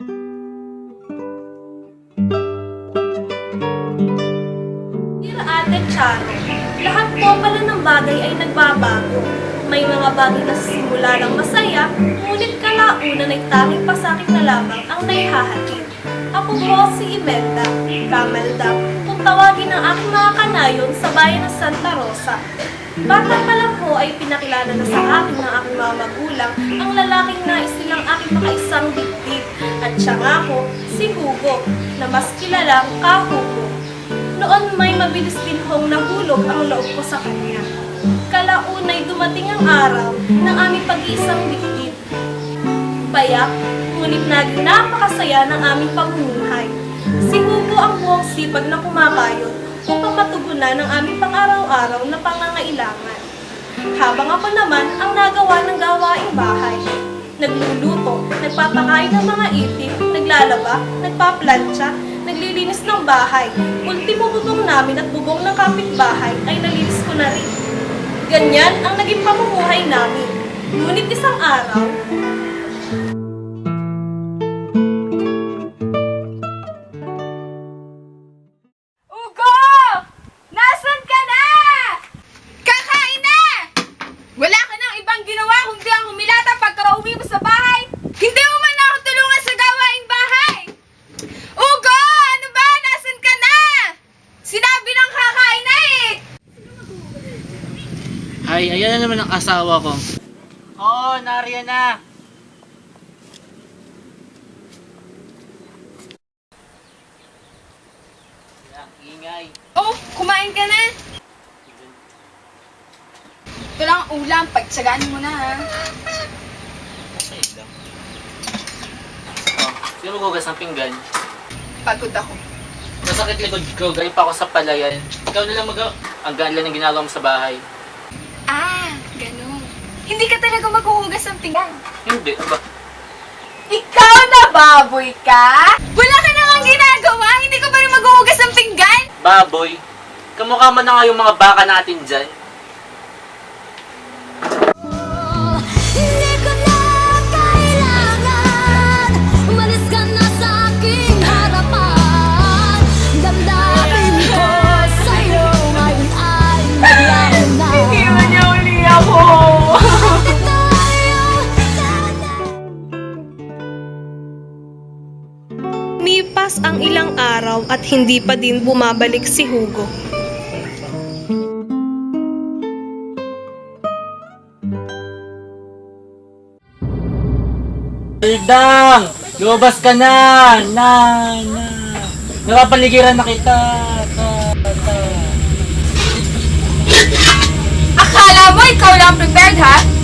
Dear Ate Charo, lahat po pala ng bagay ay nagbabago. May mga bagay na simula ng masaya, ngunit kalaunan ay tanging pasakit na lamang ang naihahatid. Ako po si Imelda, Camelda, kung tawagin ng aking mga kanayon sa bayan ng Santa Rosa. Bata pa lang po ay pinakilala na sa akin ng aking mga magulang ang lalaking nais nilang aking makaisang dibdib. At siya nga po, si Hugo, na mas kilalang Kahugo. Noon may mabilis din hong nahulog ang loob ko sa kanya. Kalaunay dumating ang araw ng aming pag-iisang dibdib. Payak, ngunit naging napakasaya ng aming pamumuhay. Si Hugo ang buong sipag na kumakayod upang matugunan ang aming pang-araw-araw na pangangailangan. Habang ako naman ang nagawa ng gawaing bahay. Nagluluto, nagpapakain ng mga itim, naglalaba, nagpaplantsa, naglilinis ng bahay. Ultimo bubong namin at bubong ng kapitbahay ay nalinis ko na rin. Ganyan ang naging pamumuhay namin. Ngunit isang araw, naman ang asawa ko. Oo, nariyan na. Yan, ingay. Oh, kumain ka na. Ito lang ang ulam. Pagtsagaan mo na ha. Ay, lang. Oh, sino magugas ng pinggan? Pagod ako. Masakit likod ko, galing pa ako sa palayan. Ikaw na lang mag- Ang gaan lang ng ginagawa mo sa bahay. Hindi ka talaga maghuhugas ng pinggan. Hindi, aba. Ikaw na baboy ka? Wala ka na nga ginagawa, hindi ka pa rin maghuhugas ng pinggan? Baboy, kamukha mo na nga yung mga baka natin dyan. Hindi pa din bumabalik si Hugo. Aldang! Lumabas ka na! Na! Na! Napapaligiran na kita! Ta! Ta! Akala mo ikaw lang prepared, ha?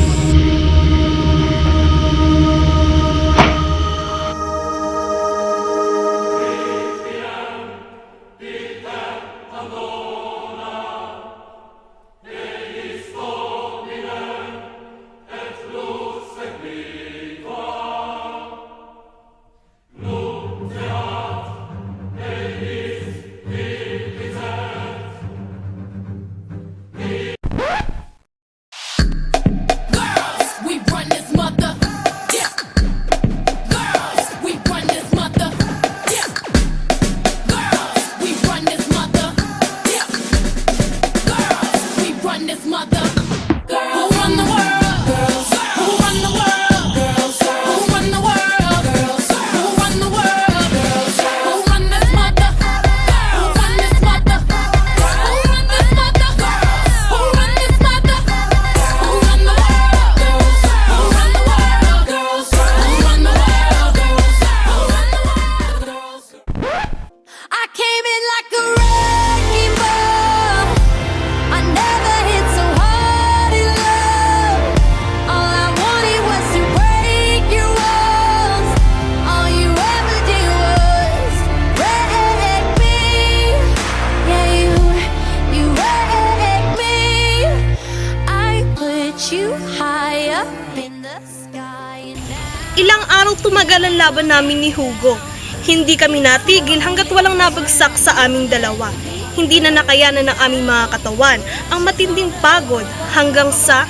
Araw tumagal ang laban namin ni Hugo. Hindi kami natigil hanggat walang nabagsak sa aming dalawa. Hindi na nakayanan ng aming mga katawan ang matinding pagod hanggang sa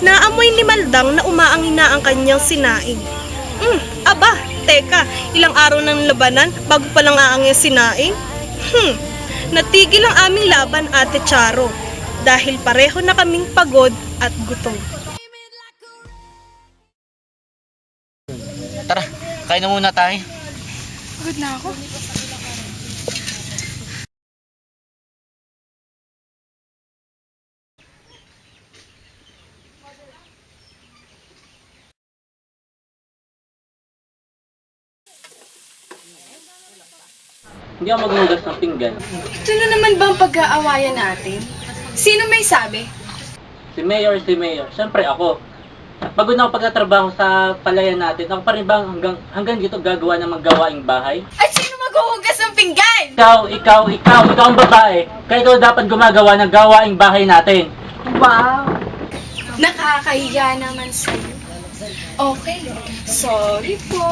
naamoy ni Maldang na umaangin na ang kanyang sinaing. Mm, aba, Teka, ilang araw ng labanan bago pa lang aangin sinaing? Hmm, natigil ang aming laban, Ate Charo. Dahil pareho na kaming pagod at gutom. Kain na muna tayo. Pagod na ako. Hindi ako maghugas ng pinggan. Ito na naman ba ang pag-aawayan natin? Sino may sabi? Si Mayor, si Mayor. Siyempre ako. Pagod na ako pagtatrabaho sa palayan natin. Ako pa rin bang hanggang, hanggang dito gagawa ng maggawaing bahay? At sino maghuhugas ng pinggan? Ikaw, ikaw, ikaw, ikaw ang babae. Kaya ikaw dapat gumagawa ng gawaing bahay natin. Wow! Nakakahiya naman sa'yo. Okay, sorry po.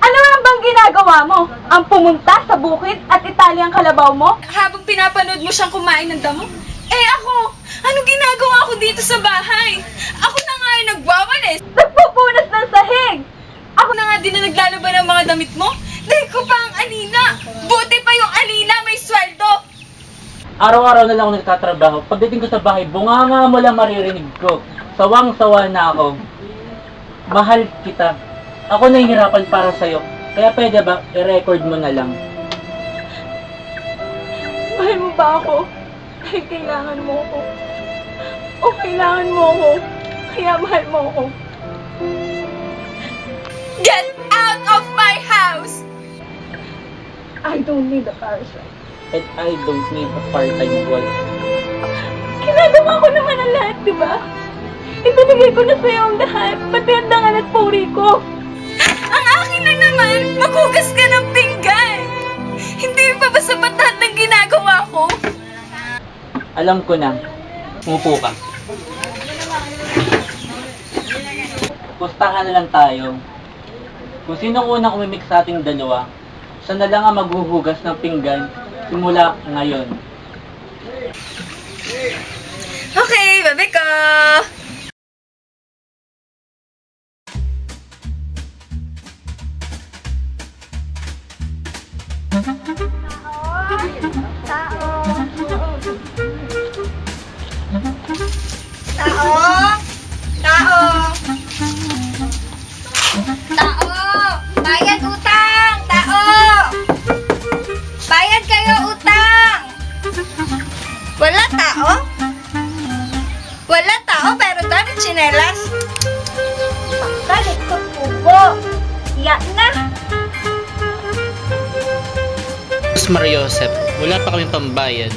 Ano naman bang ginagawa mo? Ang pumunta sa bukid at itali ang kalabaw mo? Habang pinapanood mo siyang kumain ng damo? Eh ako, anong ginagawa ko dito sa bahay? Ako na nga yung nagwawalis. Nagpupunas ng sahig. Ako na nga din na naglalaban ng mga damit mo. Dahil ko pa ang alina. Buti pa yung alina may sweldo. Araw-araw na lang ako nagtatrabaho. Pagdating ko sa bahay, bunganga mo lang maririnig ko. Sawang-sawa na ako. Mahal kita. Ako nahihirapan para sa'yo. Kaya pwede ba, i-record mo na lang. Mahal mo ba ako? Dahil kailangan mo ako. O kailangan mo ako. Kaya mahal mo ako. Get out of my house! I don't need a parasite. And I don't need a part-time wife. Ginagawa ko naman ang lahat, di ba? Ibinigay ko na sa'yo ang lahat, pati ang dangal at puri ko. Ang akin na Alam ko na. Umupo ka. Pustahan na lang tayo. Kung sino ang unang umimik sa ating dalawa, siya na lang ang maghuhugas ng pinggan simula ngayon. Okay, babi ko! Tao! Tao! Tao! Bayad utang! Tao! Bayad kayo utang! Wala tao? Wala tao pero dami tsinelas. Galit ko po. Iyak na. Mas Mariosep, wala pa kami pambayad.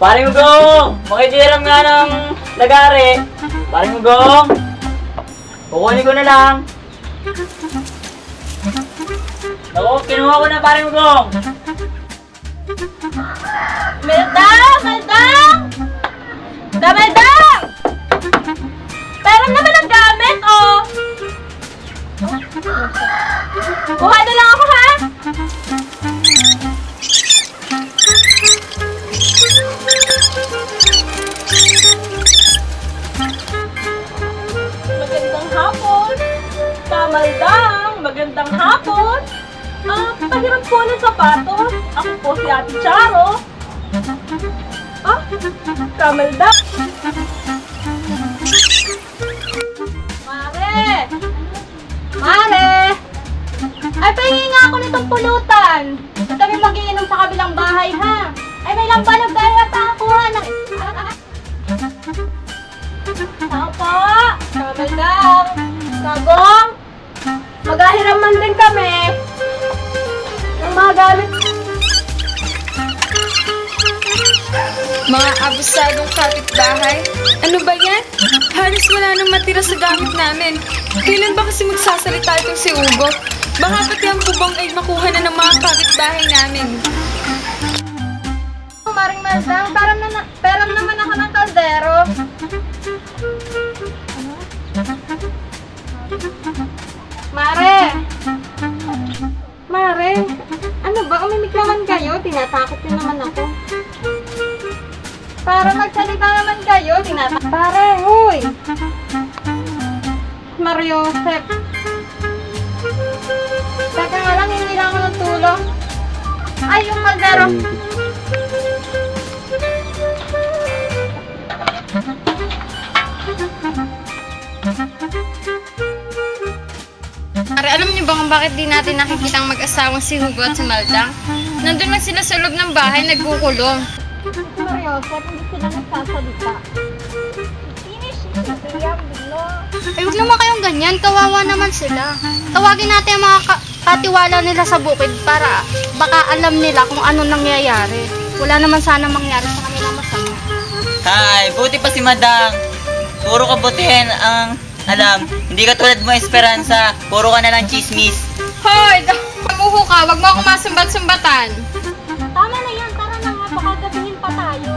Paring Ugong! Makikiram nga ng lagari. Paring Ugong! Kukunin ko na lang. Naku, kinuha ko na paring Ugong! Meldang! Meldang! Dameldang! Pero naman ang gamit, oh! Kuha na lang ako, Magandang hapon! Ah, pahiram po ng sapatos. Ako po si Ate Charo. Ah, Kamaldang! Mare! Mare! Ay, pahingi nga ako nitong pulutan. At kami magiinom sa kabilang bahay, ha? Ay, may lampanog kaya pa ako, ha? Nak- Tao po! Kamaldang! Sagong! Maghahiraman din kami. Ng mga gamit. Mga abusadong kapitbahay? Ano ba yan? Halos wala nang matira sa gamit namin. Kailan ba kasi magsasalita itong si Ugo? Baka pati ang bubong ay makuha na ng mga kapitbahay namin. Maring Meldang, peram, na, peram naman ako ng kaldero. Mare! Mare! Ano ba? Umimik naman kayo? Tinatakot niyo naman ako. Para magsalita naman kayo, tinatak... Pare, huy! Mario Josep. Teka nga lang, hindi lang ako ng tulong. Ay, yung kaldero. Alam niyo ba kung bakit di natin nakikita ang mag-asawang si Hugo at si Maldang? Nandun lang sila sa loob ng bahay, nagkukulong. Mario Josep, hindi sila nagsasalita. Finish, Ay, huwag naman kayong ganyan. Kawawa naman sila. Tawagin natin ang mga ka- katiwala nila sa bukid para baka alam nila kung ano nangyayari. Wala naman sana mangyari sa kanila masama. Hi, buti pa si Madang. Puro kabutihan ang alam. Hindi ka tulad mo, Esperanza. Puro ka na lang chismis. Hoy! Kamuho ka, wag mo akong masumbat-sumbatan. Tama na yan, tara na nga, baka gabihin pa tayo.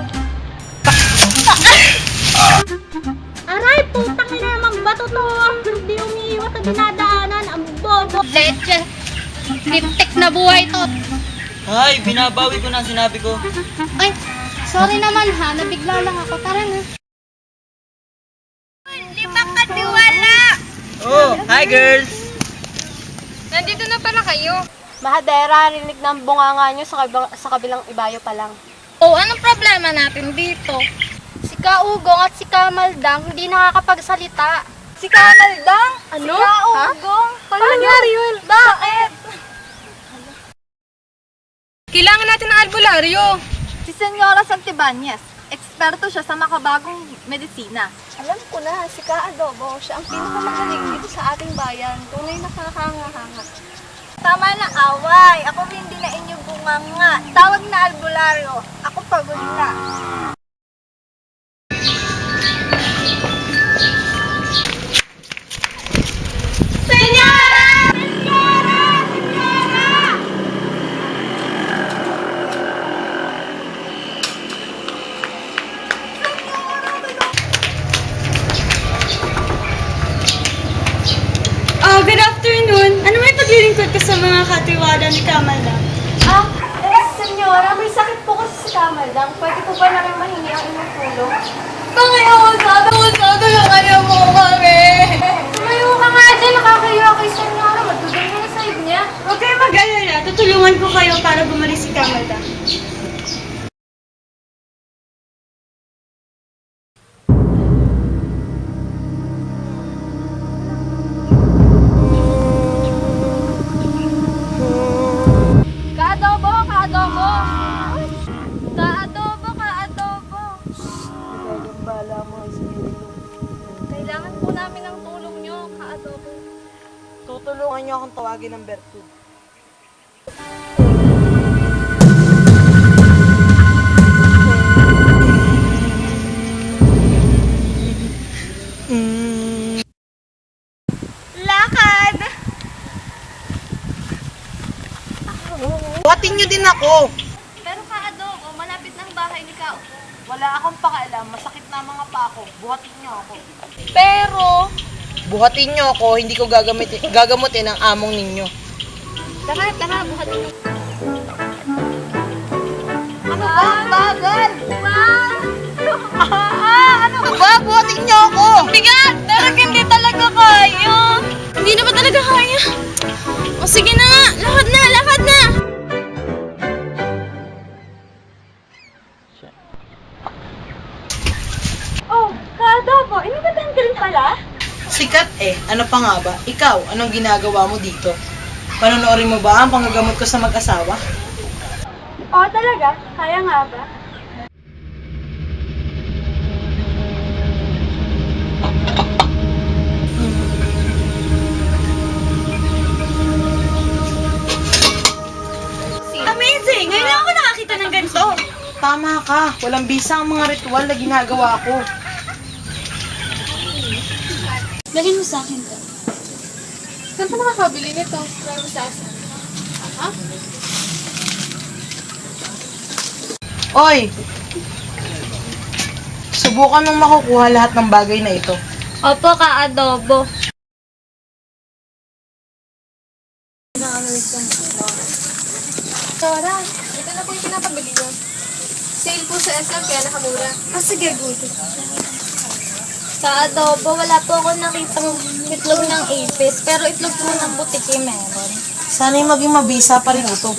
Aray, putang ina namang bato to. Hindi umiiwas sa dinadaanan. Ang bobo. Leche! Liptik na buhay to. Hi, binabawi ko na ang sinabi ko. Ay, sorry naman ha, nabigla lang ako. Tara na. Hindi ba katiwala? Hi girls! Nandito na pala kayo. Mahadera, rinig ng bunganga nyo sa, kabilang, sa kabilang ibayo pa lang. Oh, anong problema natin dito? Si Kaugong at si Kamaldang hindi nakakapagsalita. Si Kamaldang? Ano? Si Kaugong? Paano nangyari yun? Bakit? Kailangan natin ng albularyo. Si Senyora Santibanez. Eksperto siya sa makabagong medisina. Alam ko na, si Ka Adobo, siya ang pinakamagaling dito sa ating bayan. Tunay na kakangahanga. Tama na away. Ako hindi na inyong bunganga. Tawag na albularyo. Ako pagod na. Sa mga katiwala ni Kamala? Ah, eh, senyora, may sakit po kasi si Kamala. Pwede po ba namin mahingi ang inyong tulong? Ko sa tulungan niyo mo kami? Tumayo ka nga dyan, nakakaya kay senyora. Matulog ka na sa niya. Huwag kayo mag-alala. Tutulungan ko kayo para bumalik si Kamala. Ng Bertud. Lakad! Buhatin niyo din ako! Pero kaadobo, malapit ng bahay ni Kao. Wala akong pakialam, masakit na mga pako. Buhatin niyo ako. Pero, Buhatin niyo ako, hindi ko gagamitin, gagamutin ang among ninyo. Tara, tara, buhat nyo. ano ba? Ang bagal! Wow! ah, ano Aba, buhatin niyo ako! Bigat! Talagang hindi talaga kaya. Hindi na ba talaga kaya? O sige na nga, lakad na, lakad na! Oh, kaadobo, inibatan ka rin pala? Sikat eh, ano pa nga ba? Ikaw, anong ginagawa mo dito? Panonoodin mo ba ang panggagamot ko sa mag-asawa? Oo, talaga? Kaya nga ba? Amazing! Ngayon lang ako nakakita ng ganito. Tama ka, walang bisa ang mga ritual na ginagawa ko. Dalhin mo sa akin to. Saan pa nakakabili nito? Marami sa akin. Oy! Subukan mong makukuha lahat ng bagay na ito. Opo, ka-adobo. Tara, ito na po yung pinapabili ko. Sale po sa SM kaya nakamura. Ah, sige, good. Sa adobo, wala po ako nakitang itlog ng apis, pero itlog po ng butiki meron. Sana'y maging mabisa pa rin ito.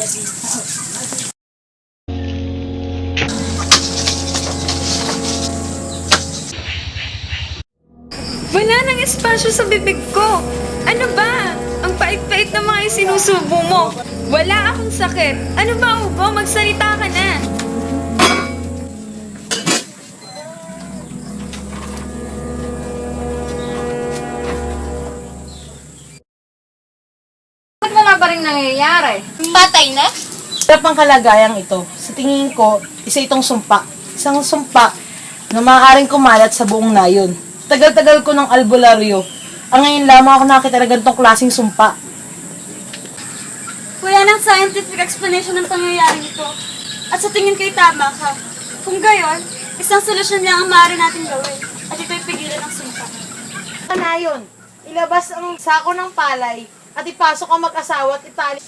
Wala nang espasyo sa bibig ko. Ano ba? Ang pait-pait ng mga isinusubo mo. Wala akong sakit. Ano ba, Ugo? Magsalita ka na. Nangyayari? Patay na? Sa pang kalagayang ito, sa tingin ko, isa itong sumpa. Isang sumpa na maaaring kumalat sa buong nayon. Tagal-tagal ko ng albularyo. Ang ngayon lamang ako nakita na ganitong klaseng sumpa. Wala nang scientific explanation ng pangyayari ito. At sa tingin ko'y tama ka. Kung gayon, isang solusyon lang ang maaari natin gawin. At ito'y pigilan ng sumpa. Nayon, ilabas ang sako ng palay at ipasok ang mag-asawa at itali.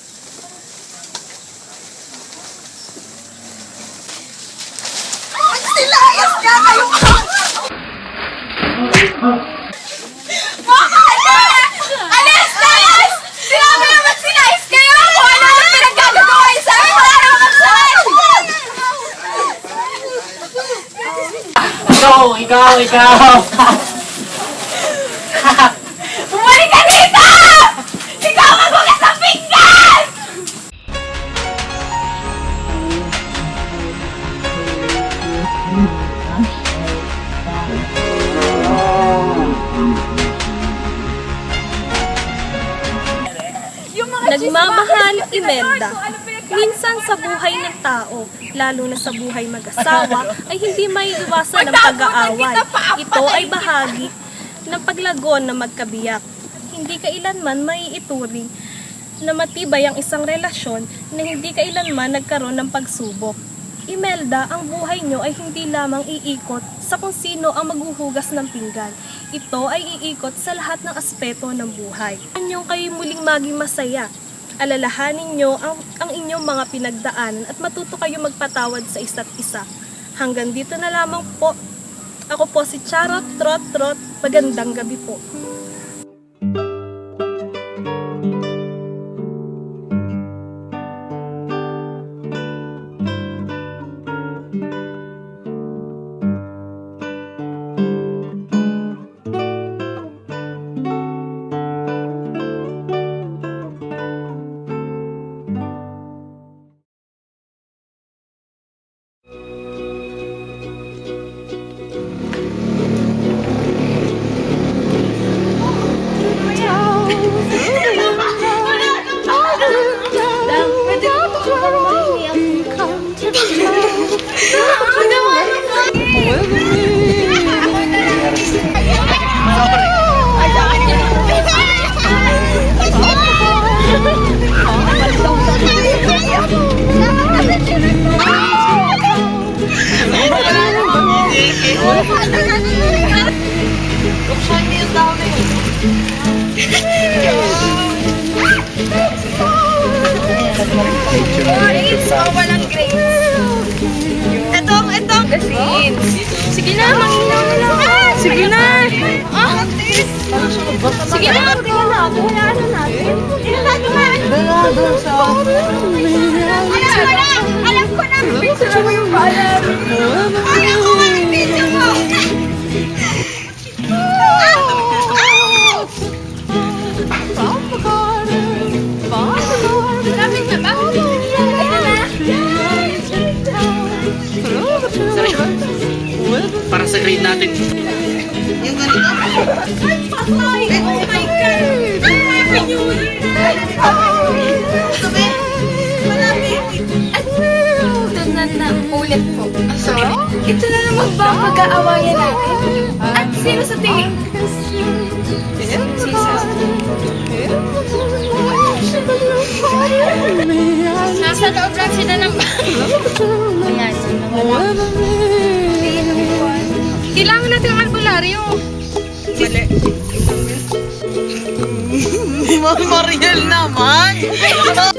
Alis! Alis! Sinabi naman sinais kayo! Kung ano ang pinaggagawa sa akin! Wala naman magsabi! Ikaw, ikaw, ikaw! Nagmamahal Imelda. Minsan sa buhay ng tao, lalo na sa buhay mag-asawa, ay hindi may iwasan ng pag-aaway. Ito ay bahagi ng paglagon na magkabiyak. Hindi kailanman may ituring na matibay ang isang relasyon na hindi kailanman nagkaroon ng pagsubok. Imelda, ang buhay nyo ay hindi lamang iikot sa kung sino ang maghuhugas ng pinggan. Ito ay iikot sa lahat ng aspeto ng buhay. Inyong kayo muling maging masaya. Alalahanin nyo ang, ang inyong mga pinagdaanan at matuto kayo magpatawad sa isa't isa. Hanggang dito na lamang po. Ako po si Charot Trot Trot. Magandang gabi po. Grades! O, walang grades. Ito, ito ang grades. Sige na, manginaw na lang. Sige na. Ah, Sige na, tingnan na ako. Wala na natin. Tingnan natin. Doon doon sa... Alam ko na! Alam ko na! Picture mo yung balat. Alam ko yung picture mo! Para sa grade natin. Yung ganito. Ay, oh my God! Happy New Year! Sabi, malapit. Ito na na ulit po. So, ito na naman ba ang pag-aawayan natin? At sino sa tingin? Si Nasa loob lang sila ng bahay. Ayan, ang albularyo. Mariel naman!